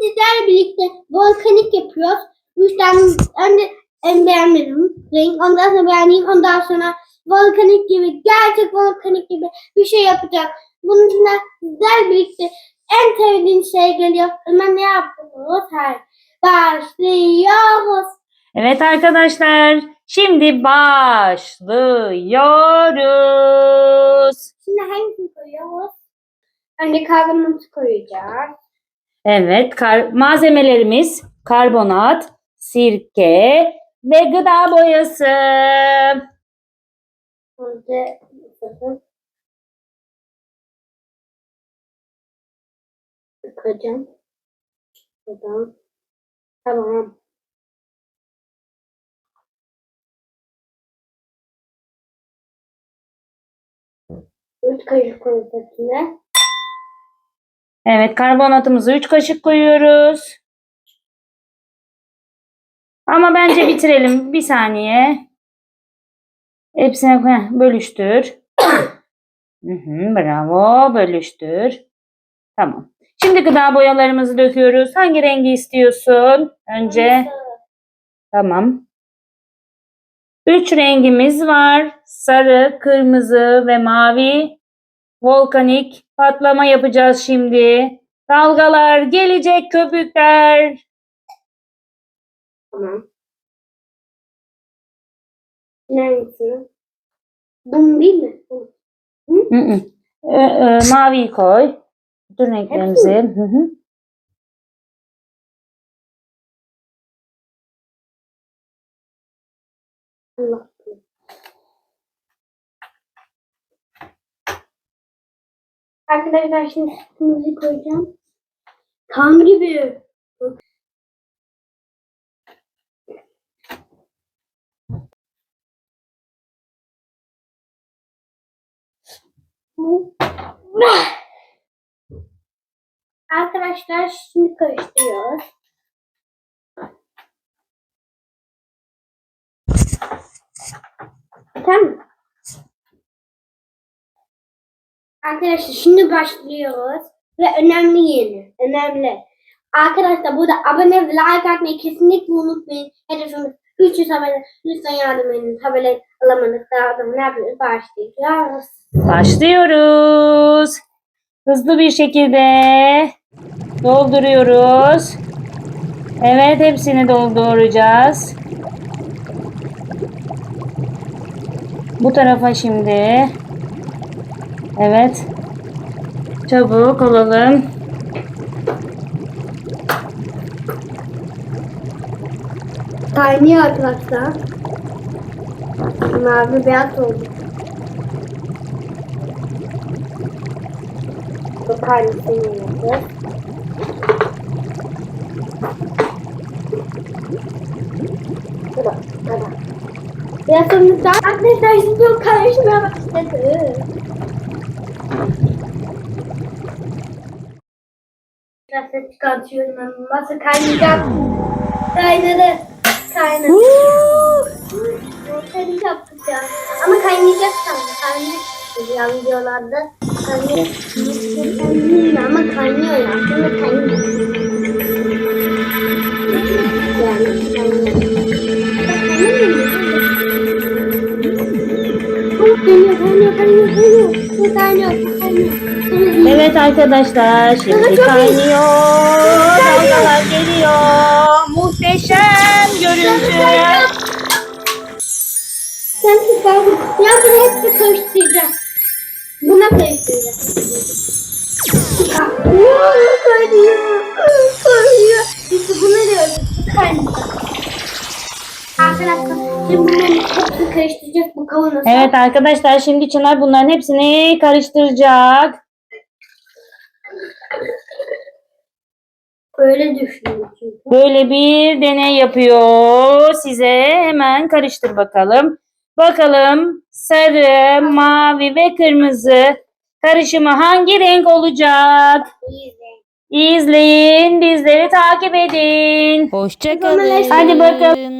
sizlerle birlikte volkanik yapıyoruz. Üç tane önce en beğenmedim renk. Ondan sonra beğeneyim. Ondan sonra volkanik gibi, gerçek volkanik gibi bir şey yapacağız. Bunun için sizlerle birlikte en sevdiğim şey geliyor. Hemen ne yapıyoruz? Hayır. Başlıyoruz. Evet arkadaşlar, şimdi başlıyoruz. Şimdi hangisini koyuyoruz? Önce karbonatı koyacağız. Evet, kar- malzemelerimiz karbonat, sirke ve gıda boyası. Tamam. Üç kaşık içine. Evet, karbonatımızı 3 kaşık koyuyoruz. Ama bence bitirelim. Bir saniye. Hepsine heh, bölüştür. Hı hı, bravo, bölüştür. Tamam. Şimdi gıda boyalarımızı döküyoruz. Hangi rengi istiyorsun? Önce tamam. Üç rengimiz var. Sarı, kırmızı ve mavi. Volkanik patlama yapacağız şimdi. Dalgalar gelecek köpükler. Tamam. Neresini? Bu değil mi? Bu. Hı hı. Ee, e, maviyi koy. Bütün renklerimizi. Hı hı. Allah. Arkadaşlar şimdi sütümüzü koyacağım. Tam gibi. Arkadaşlar şimdi karıştırıyoruz. Tamam Arkadaşlar şimdi başlıyoruz. Ve önemli yeni. Önemli. Arkadaşlar burada abone ve like atmayı kesinlikle unutmayın. Hedefimiz 300 abone. Lütfen yardım edin. Tablet alamadık. Daha da ne yapıyoruz? Başlayacağız. Başlıyoruz. Hızlı bir şekilde dolduruyoruz. Evet hepsini dolduracağız. Bu tarafa şimdi. Evet. Çabuk olalım. Kaynıyor arkadaşlar. Mavi beyaz oldu. Bu. Burada, burada. Biraz sonra arkadaşlar şimdi o karışmaya başladı. Ses çıkartıyorum ben. Nasıl kaynayacak? Kaynadı. Kaynadı. Ya. Ama kaynayacak sandım. Kaynayacak. Yan diyorlardı. Kaynayacak. Ama kaynıyor ya. Şimdi kaynıyor. Kaynıyor. Evet arkadaşlar şimdi kaynıyor. Dalgalar geliyor. Muhteşem görüntü. Sen çıkardın. Ya bunu hepsi karıştıracağım. Buna karıştıracağım. Kaynıyor, kaynıyor. İşte bunu diyoruz. Kaynıyor. Arkadaşlar şimdi bunların hepsini karıştıracağız bu kavanoza. Evet arkadaşlar şimdi Çınar bunların hepsini karıştıracak. Öyle düşünüyorum çünkü. Böyle bir deney yapıyor. Size hemen karıştır bakalım. Bakalım sarı, mavi ve kırmızı karışımı hangi renk olacak? İyi İzleyin, bizleri takip edin. Hoşçakalın. Hadi bakalım.